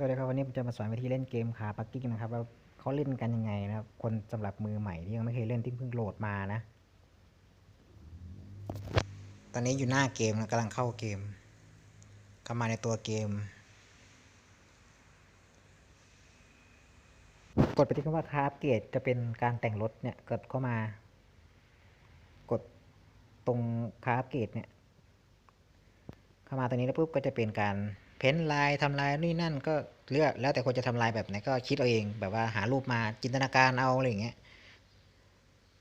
สวัสดีครับวันนี้ผมจะมาสอนวิธีเล่นเกมขาปักกิ้งนะครับว่าเขาเล่นกันยังไงนะครับ คนสำหรับมือใหม่ที่ยังไม่เคยเล่นที่เพิ่งโหลดมานะ ตอนนี้อยู่หน้าเกมนะกำลังเข้าเกม เข้ามาในตัวเกม กดไปที่คำว่าคราฟเกตจะเป็นการแต่งรถเนี่ยกดเข้ามา กดตรงคราฟเกตเนี่ยเข้ามาตรงนี้แล้วปุ๊บก็จะเป็นการ เพ้นลายทำลายนี่นั่นก็เลือกแล้วแต่คนจะทำลายแบบไหนก็คิดเอาเองแบบว่าหารูปมาจินตนาการเอาอะไรอย่างเงี้ย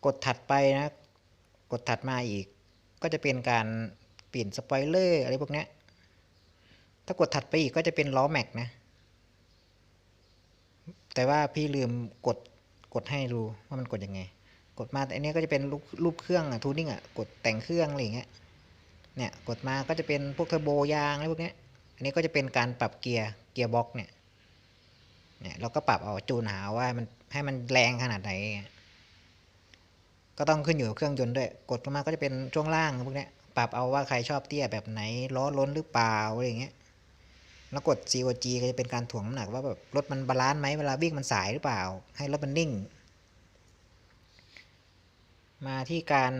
กดถัดไปนะ กดถัดมาอีก ก็จะเป็นการเปลี่ยนสปอยเลอร์อะไรพวกเนี้ยถ้ากดถัดไปอีกก็จะเป็นล้อแม็กนะ แต่ว่าพี่ลืมกดกดให้ดูว่ามันกดยังไง กดมาแต่อันนี้ก็จะเป็นรูปรูปเครื่องอะทูนิ่งอะกดแต่งเครื่องอะไรอย่างเงี้ยเนี่ยกดมาก็จะเป็นพวกเทอร์โบยางอะไรพวกเนี้ย อันนี้ก็จะเป็นการปรับเกียร์เกียร์บ็อกเนี่ยเนี่ยเราก็ปรับเอาจูนหาว่ามันให้มันแรงขนาดไหน ก็ต้องขึ้นอยู่กับเครื่องยนต์ด้วยกดลงมาก็จะเป็นช่วงล่างพวกเนี้ยปรับเอาว่าใครชอบเตี้ยแบบไหนล้อล้นหรือเปล่าอะไรอย่างเงี้ยแล้วกด COG ก็จะเป็นการถ่วงน้ำหนักว่าแบบรถมันบาลานซ์ไหมเวลาวิ่งมันสายหรือเปล่า ให้รถมันนิ่ง มาที่การ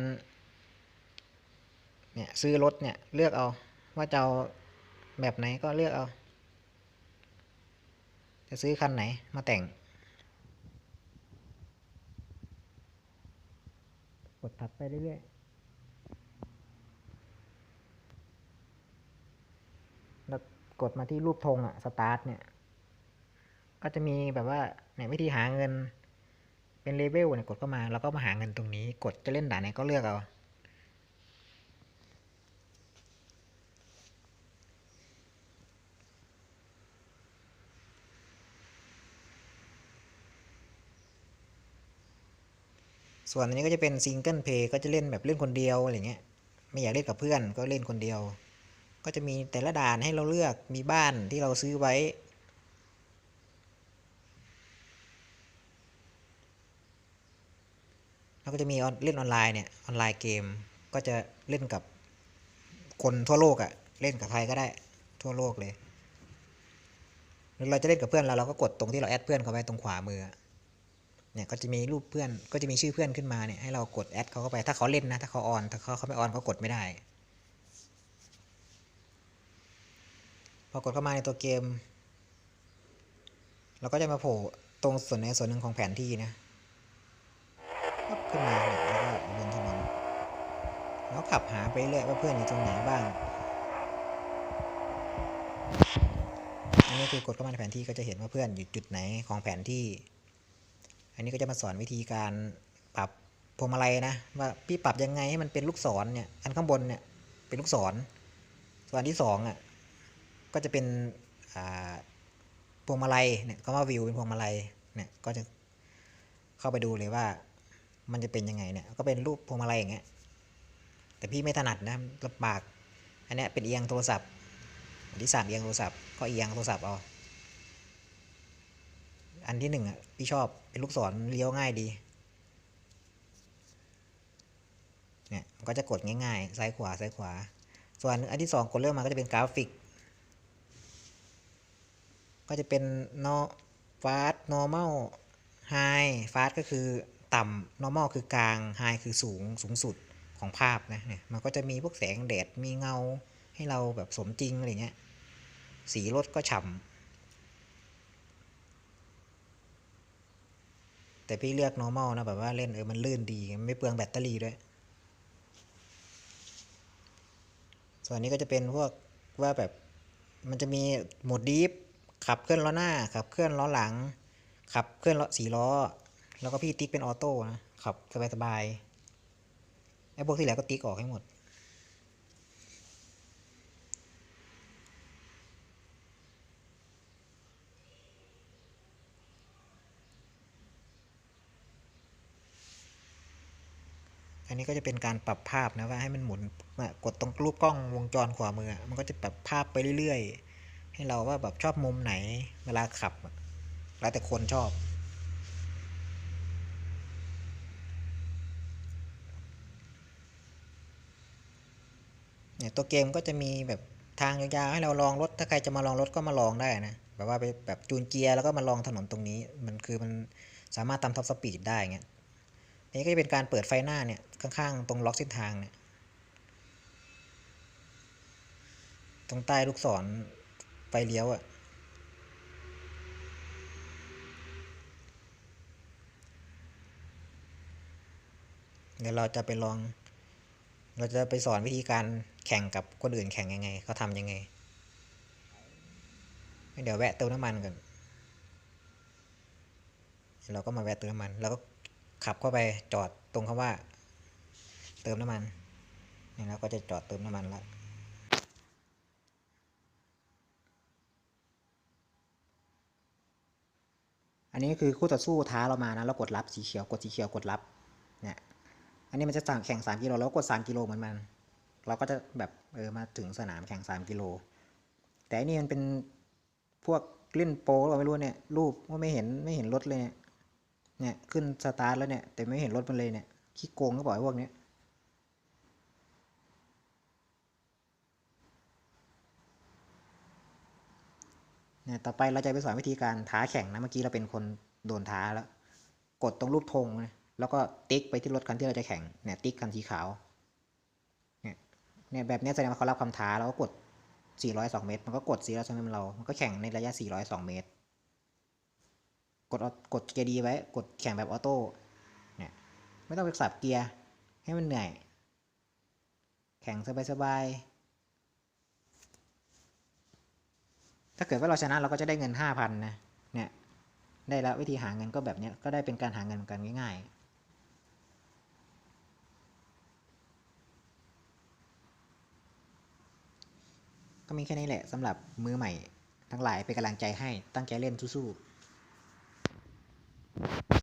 เนี่ยซื้อรถเนี่ยเลือกเอาว่าจะเอา แบบไหนก็เลือกเอา จะซื้อคันไหนมาแต่ง กดถัดไปเรื่อยๆ แล้วกดมาที่รูปธงอะสตาร์ทเนี่ย ก็จะมีแบบว่าเนี่ยวิธีหาเงิน เป็นเลเวลเนี่ยกดเข้ามา แล้วก็มาหาเงินตรงนี้ กดจะเล่นด่านไหนก็เลือกเอา ส่วนอันนี้ก็จะเป็นซิงเกิลเพย์ก็จะเล่นแบบเล่นคนเดียวอะไรเงี้ย ไม่อยากเล่นกับเพื่อนก็เล่นคนเดียว ก็จะมีแต่ละด่านให้เราเลือก มีบ้านที่เราซื้อไว้ แล้วก็จะมีเล่นออนไลน์เนี่ย ออนไลน์เกม ก็จะเล่นกับคนทั่วโลกอะ่ะเล่นกับใครก็ได้ทั่วโลกเลยหรือเราจะเล่นกับเพื่อนเราเราก็กดตรงที่เราแอดเพื่อนเขาไว้ตรงขวามือ เนี่ยก็จะมีรูปเพื่อนก็จะมีชื่อเพื่อนขึ้นมาเนี่ยให้เรากดแอดเขาเข้าไปถ้าเขาเล่นนะถ้าเขาออนถ้าเขาเขาไม่ออนเขากดไม่ได้ พอกดเข้ามาในตัวเกม เราก็จะมาโผล่ตรงส่วนในส่วนหนึ่งของแผนที่นะขึ้นมาเนี่ยแล้วก็บนถนนแล้วขับหาไปเรื่อยว่าเพื่อนอยู่ตรงไหนบ้างอันนี้คือกดเข้ามาในแผนที่ก็จะเห็นว่าเพื่อนอยู่จุดไหนของแผนที่ อันนี้ก็จะมาสอนวิธีการปรับพวงมาลัยนะว่าพี่ปรับยังไงให้มันเป็นลูกศรเนี่ยอันข้างบนเนี่ยเป็นลูกศร ส่วนที่สองอะก็จะเป็นพวงมาลัยเนี่ยก็ว่าวิวเป็นพวงมาลัยเนี่ยก็จะเข้าไปดูเลยว่ามันจะเป็นยังไงเนี่ยก็เป็นรูปพวงมาลัยอย่างเงี้ยแต่พี่ไม่ถนัดนะลำบากอันนี้เป็นเอียงโทรศัพท์อันที่สามเอียงโทรศัพท์ก็เอียงโทรศัพท์เอา อันที่หนึ่งอะพี่ชอบเป็นลูกศรเลี้ยวง่ายดี เนี่ยมันก็จะกดง่ายๆ ซ้ายขวาซ้ายขวา ส่วนอันที่สองกดเริ่มมาก็จะเป็นกราฟิก ก็จะเป็น no fast normal high fast ก็คือต่ำ normal คือกลาง high คือสูงสูงสุดของภาพนะเนี่ยมันก็จะมีพวกแสงแดดมีเงาให้เราแบบสมจริงอะไรเงี้ยสีรถก็ฉ่ำ แต่พี่เลือก normal นะแบบว่าเล่นเออมันลื่นดีไม่เปลืองแบตเตอรี่ด้วย ส่วนนี้ก็จะเป็นพวกว่าแบบมันจะมีโหมดดีฟขับเคลื่อนล้อหน้า ขับเคลื่อนล้อหลัง ขับเคลื่อนล้อสี่ล้อ แล้วก็พี่ติ๊กเป็นออโต้นะขับสบายๆไอ้พวกที่เหลือก็ติ๊กออกให้หมด อันนี้ก็จะเป็นการปรับภาพนะว่าให้มันหมุนกดตรงรูปกล้องวงจรขวามือ มันก็จะปรับภาพไปเรื่อยๆ ให้เราว่าแบบชอบมุมไหนเวลาขับ แล้วแต่คนชอบ เนี่ยตัวเกมก็จะมีแบบทางยาวๆให้เราลองรถ ถ้าใครจะมาลองรถก็มาลองได้นะ แบบว่าไปแบบจูนเกียร์แล้วก็มาลองถนนตรงนี้ มันคือมันสามารถทำท็อปสปีดได้เงี้ย อันนี้ก็จะเป็นการเปิดไฟหน้าเนี่ยข้างๆตรงล็อกเส้นทางเนี่ยตรงใต้ลูกศรไฟเลี้ยวอะ่ะเดี๋ยวเราจะไปลอง เราจะไปสอนวิธีการแข่งกับคนอื่นแข่งยังไง เขาทำยังไง เดี๋ยวแวะเติมน้ำมันก่อนเราก็มาแวะเติมน้ำมัน แล้วก็ ขับเข้าไปจอดตรงคำว่า เติมน้ำมันนี่เราก็จะจอดเติมน้ำมันแล้วอันนี้คือคู่ต่อสู้ท้าเรามานะเรากดรับสีเขียวกดสีเขียวกดรับเนี่ยอันนี้มันจะสั่งแข่ง 3 กิโลแล้วกด 3 กิโลเหมือนมัน เราก็จะแบบเออมาถึงสนามแข่ง 3 กิโล แต่อันนี้มันเป็นพวกเล่นโปรเราไม่รู้เนี่ยรูปก็ไม่เห็นไม่เห็นรถเลยเนี่ย เนี่ยขึ้นสตาร์ทแล้วเนี่ยแต่ไม่เห็นรถมันเลยเนี่ยขี้โกงก็บอกไอ้พวกเนี้ยเนี่ยต่อไปเราจะไปสอนวิธีการท้าแข่งนะเมื่อกี้เราเป็นคนโดนท้าแล้ว กดตรงรูปธงนะแล้วก็ติ๊กไปที่รถคันที่เราจะแข่งเนี่ยติ๊กคันสีขาวเนี่ยเนี่ยแบบนี้แสดงว่าเขารับคำท้าแล้วก็กด 402 เมตร มันก็กด 402 เมตรเรา มันก็แข่งในระยะ 402 เมตร กดเอากดเกียร์ดีไว้ กดแข่งแบบออโต้เนี่ยไม่ต้องไปสับเกียร์ให้มันเหนื่อย แข่งสบายๆถ้าเกิดว่าเราชนะเราก็จะได้เงิน 5,000 นะเนี่ยได้แล้ววิธีหาเงินก็แบบเนี้ยก็ได้เป็นการหาเงินกันง่ายๆก็มีแค่นี้แหละสำหรับมือใหม่ ทั้งหลายเป็นกำลังใจให้ตั้งใจเล่นสู้ๆ